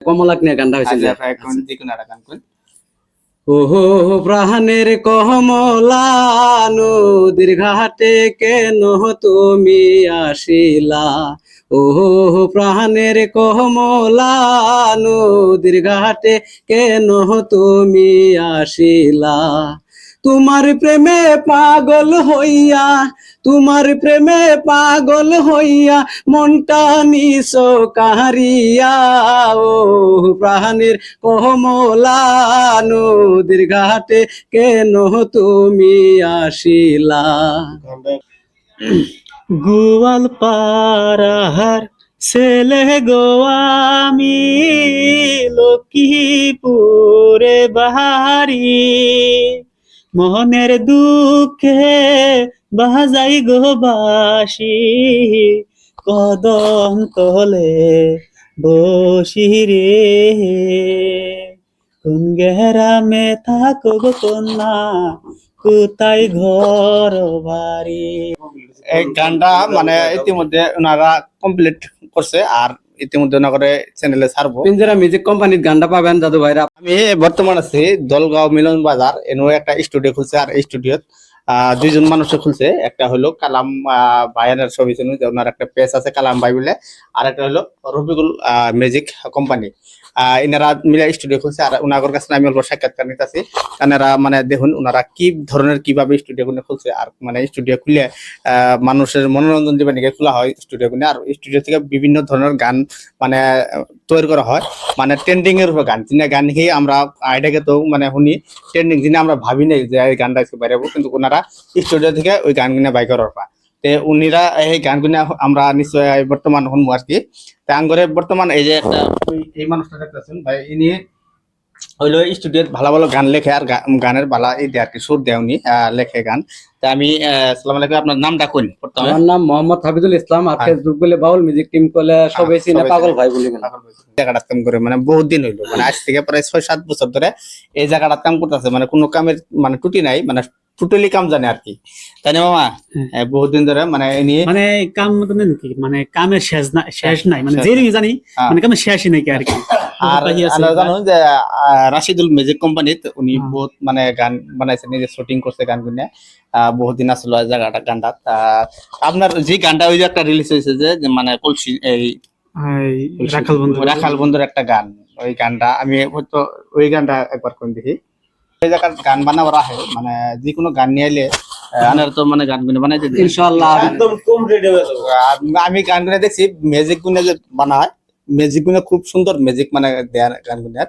কমলাক নিয়ে গানটা হয়েছে যে আচ্ছা এখন যে কোনো একটা গান করুন। ওহো প্রাণের কমলানো দীর্ঘাটে কেন তুমি আসিলা? ওহো প্রাণের কমলানো দীর্ঘাটে কেন তুমি আসিলা? তোমার প্রেমে পাগল হইয়া, তোমার প্রেমে পাগল হইয়া, মনটা নিস কাহারিয়া ও প্রাণের কমলা নদীর ঘাটে কেন তুমি আসিলা? গোয়াল পাড়াহার ছেলে গো আমি, লক্ষ্মীপুরে বাহারি মোহনের দুঃখে বাজাই গো বাসি। কদম তলে বসি রে। কোন গেরামে থাকো গো কন্যা, কোথায় ঘর বাড়ি? এই গানটা মানে ইতিমধ্যে ওনারা কমপ্লিট করছে, আর ইতিমধ্যে নগরে চ্যানেলে ছাড়বো। পিঞ্জরা মিউজিক কোম্পানির গানটা পাবেন দাদু ভাইরা আমি বর্তমান আছি দলগাঁও মিলন বাজার এনো একটা স্টুডিও খুলছে আর এই স্টুডিওত দুইজন মানুষে খুলছে। একটা হলো কালাম ভাইয়ানের ছবি ছিল যে ওনার একটা পেজ আছে কালাম ভাই বলে। আর একটা হলো রফিকুল ম্যাজিক কোম্পানি। এনারা মিলে স্টুডিও খুলছে। আর ওনাগর কাছে আমি অল্প সাক্ষাৎকার নিতেছি। এনারা মানে দেখুন, ওনারা কি ধরনের, কীভাবে স্টুডিও গুলো খুলছে। আর মানে স্টুডিও খুলে মানুষের মনোরঞ্জন দিবে নাকি খোলা হয় স্টুডিও গুলো। আর স্টুডিও থেকে বিভিন্ন ধরনের গান মানে তৈরি করা হয়। মানে ট্রেন্ডিং এর উপর গান। যিনি গান খেয়ে আমরা আইডাকে তো মানে শুনি। ট্রেন্ডিং যিনি আমরা ভাবি নাই যে গানটা বাইরে কিন্তু ওনারা স্টুডিও থেকে ওই গানগুলো বাই করার পা। তে উনিরা এই গানগুলো আমরা নিশ্চয় বর্তমান শুনব আর কি তা আঙ্গরে বর্তমান এই যে একটা এই মানুষটা দেখতেছেন ভাই ইনি হইল স্টুডিওত ভালো ভালো গান লেখে আর গানের বালা এই দেয় আর কি সুর দেয় উনি লেখে গান। তা আমি সালাম আলাইকুম আপনার নামটা কোন আমার নাম মোহাম্মদ হাফিজুল ইসলাম আর হ্যাঁ। ফেসবুক বলে বাউল মিউজিক টিম সবাই হ্যাঁ, চিনে পাগল। ভাই বলে জায়গাটা কাম করে মানে বহুত দিন হইল মানে আজ থেকে প্রায় ছয় সাত বছর ধরে এই জায়গাটা কাম করতেছে মানে কোনো কামের মানে টুটি নাই মানে টোটালি কাম জানে আর কি। তাই না মামা? হ্যাঁ। হ্যাঁ, বহুত দিন ধরে মানে নিয়ে মানে কাম কি মানে কামের শেষ না শেষ নাই। মানে শেষ যে জানি হ্যাঁ। মানে কামের শেষই নাকি আর কি। আর জানো যে রাশিদুল মিউজিক কোম্পানিতে উনি হ্যাঁ। বহুত মানে গান বানাইছে নিজে শুটিং করছে গান গুনে। আহ, বহুত দিন আসলো জায়গাটা গানটা আহ, আপনার যে গানটা ওই যে একটা রিলিজ হয়েছে যে মানে কলসি এই এই রাখাল বন্ধু রাখাল বন্ধুর একটা গান। ওই গানটা আমি হয়তো ওই গানটা একবার কোন দেখি। এই জায়গার গান বানাবার আহে মানে যে কোনো গান নিয়ে এলে আনার তো মানে গান গুনে বানাইতে দিই। ইনশাআল্লাহ। একদম কম রেডি হয়ে আমি গান গুনে দেখছি ম্যাজিক গুনে যে বানায় ম্যাজিক গুনে খুব সুন্দর ম্যাজিক মানে দেয়ার গান গুনে।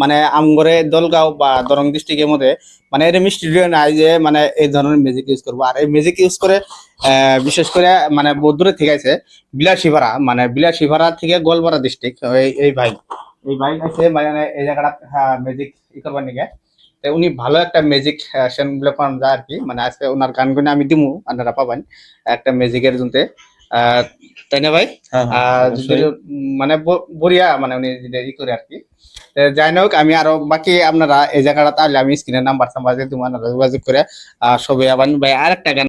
মানে আমগরে দলগাঁও বা দরং ডিস্ট্রিক্টের মধ্যে মানে এরকম স্টুডিও নাই যে মানে এই ধরনের ম্যাজিক ইউজ করব। আর এই ম্যাজিক ইউজ করে আহ, বিশেষ করে মানে বহুত দূরে থেকে আছে বিলাসিপাড়া। মানে বিলাসিপাড়া থেকে গোলপাড়া ডিস্ট্রিক্ট এই এই ভাই। এই ভাই আছে মানে এই জায়গাটা ম্যাজিক ই করবার নিকে উনি ভালো একটা ম্যাজিক সেনগুলো বলে পান যায় আর কি। মানে আজকে ওনার গানগুলো আমি দিমু আপনারা পাবেন একটা ম্যাজিকের জন্যে তাই না ভাই? যদি উম, মানে বড়িয়া মানে উনি ই করে আর কি। যাই হোক আমি আরও বাকি আপনারা এই জায়গাটা তাহলে আমি স্ক্রিনের নাম্বার সাম্বার দিয়ে তোমার যোগাযোগ করে আহ, সবে আবার ভাই আর একটা গান